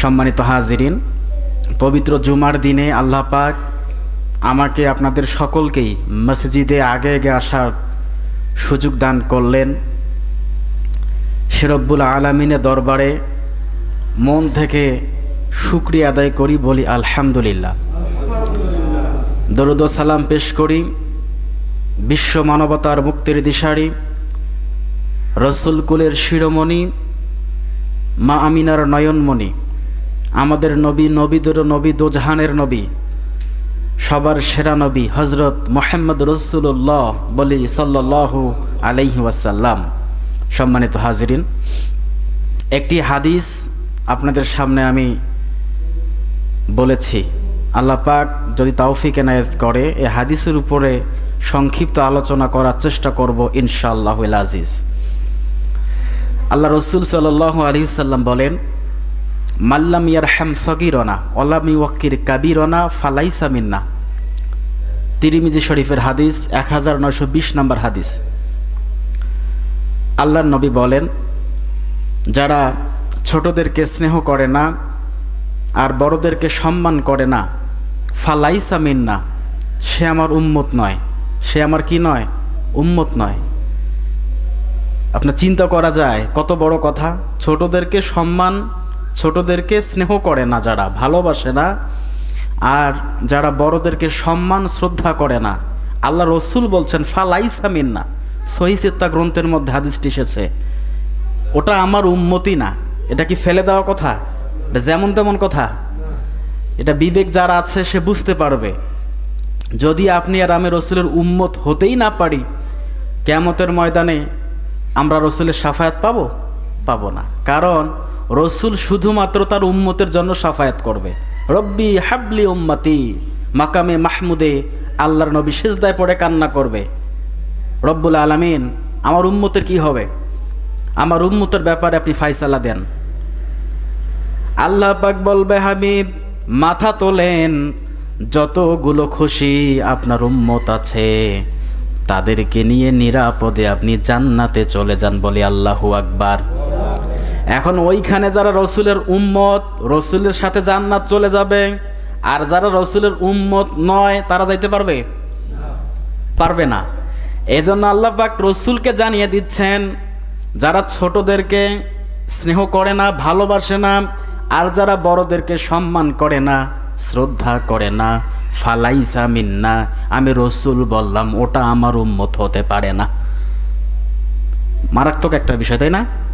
সম্মানিত হাজিরিন, পবিত্র জুমার দিনে আল্লাহ পাক আমাকে আপনাদের সকলকেই মসজিদে আগে আগে আসার সুযোগ দান করলেন। শিরব্বুল আলমিনের দরবারে মন থেকে শুক্রিয়া আদায় করি বলি আলহামদুলিল্লাহ। দরুদ সালাম পেশ করি। বিশ্ব মানবতার মুক্তির দিশারি, রসুলকুলের শিরোমণি, মা আমিনার নয়নমণি আমাদের নবী, নবীদের নবী, দোজাহানের নবী, সবার সেরা নবী হজরত মোহাম্মদ রসুল্লাহ বলি সাল্লাহু আলাইহি ওয়াসাল্লাম। সম্মানিত হাজিরিন, একটি হাদিস আপনাদের সামনে আমি বলেছি। আল্লাহ পাক যদি তাওফিক এনায়েত করে, এ হাদিসের উপরে সংক্ষিপ্ত আলোচনা করার চেষ্টা করব ইনশাআল্লাহ আজিজ। আল্লাহ রসুল সাল্লাহ আলী সাল্লাম বলেন মাল্লাম ইয়ারহাম সগিরনা অলাম ইউকির কাবিরনা, ফালাইসা মিন্না। তিরিমিজি শরীফের হাদিস এক হাজার নয়শো বিশ নম্বর হাদিস। আল্লাহর নবী বলেন, যারা ছোটদেরকে স্নেহ করে না, আর বড়দেরকে সম্মান করে না, ফালাইসা মিন্না, সে আমার উম্মত নয়। সে আমার কি নয়? উম্মত নয়। আপনার চিন্তা করা যায়, কত বড় কথা? ছোটদেরকে সম্মান ছোটদেরকে স্নেহ করে না যারা, ভালোবাসে না। আর যারা বড়দেরকে সম্মান, শ্রদ্ধা করে না। আল্লাহ রসুল বলছেন, ফালাইসা মিন্না। সহিসিত্তা গ্রন্থের মধ্যে হাদিসটি এসেছে। ওটা আমার উন্মতি না। এটা কি ফেলে দেওয়া কথা? এটা যেমন তেমন কথা। এটা বিবেক যারা আছে, সে বুঝতে পারবে। যদি আপনি আর আমি রসুলের উম্মত হতেই না পারি কেমতের ময়দানে আমরা রসুলের সাফায়াত পাবো? পাবো না। কারণ রসুল শুধুমাত্র তার উম্মতের জন্য সাফায়াত করবে। রব্বি হাবলি উম্মাতি, মাকামে মাহমুদে, আল্লাহর নবী সেজদায় পড়ে কান্না করবে। রব্বুল আলমিন, আমার উম্মতের কি হবে? আমার উম্মতের ব্যাপারে আপনি ফাইসালা দেন। আল্লাহ পাক বলবে, হাবিব, মাথা তোলেন, যতগুলো খুশি আপনার উম্মত আছে, তাদেরকে নিয়ে নিরাপদে আপনি জান্নাতে চলে যান বলে আল্লাহু আকবার। এখন ওইখানে যারা রসুলের উম্মত, রসুলের সাথে জান্নাত চলে যাবে, আর যারা রসুলের উম্মত নয়, তারা যাইতে পারবে? পারবে না। এজন্য আল্লাহ পাক রসুলকে জানিয়ে দিচ্ছেন, যারা ছোটদেরকে স্নেহ করে না, ভালোবাসে না, আর যারা বড়দেরকে সম্মান করে না, শ্রদ্ধা করে না, ফালাইসা মিন্না, আমি রসুল বললাম, ওটা আমার উম্মত হতে পারে না। মারাত্মক একটা বিষয়, তাই না?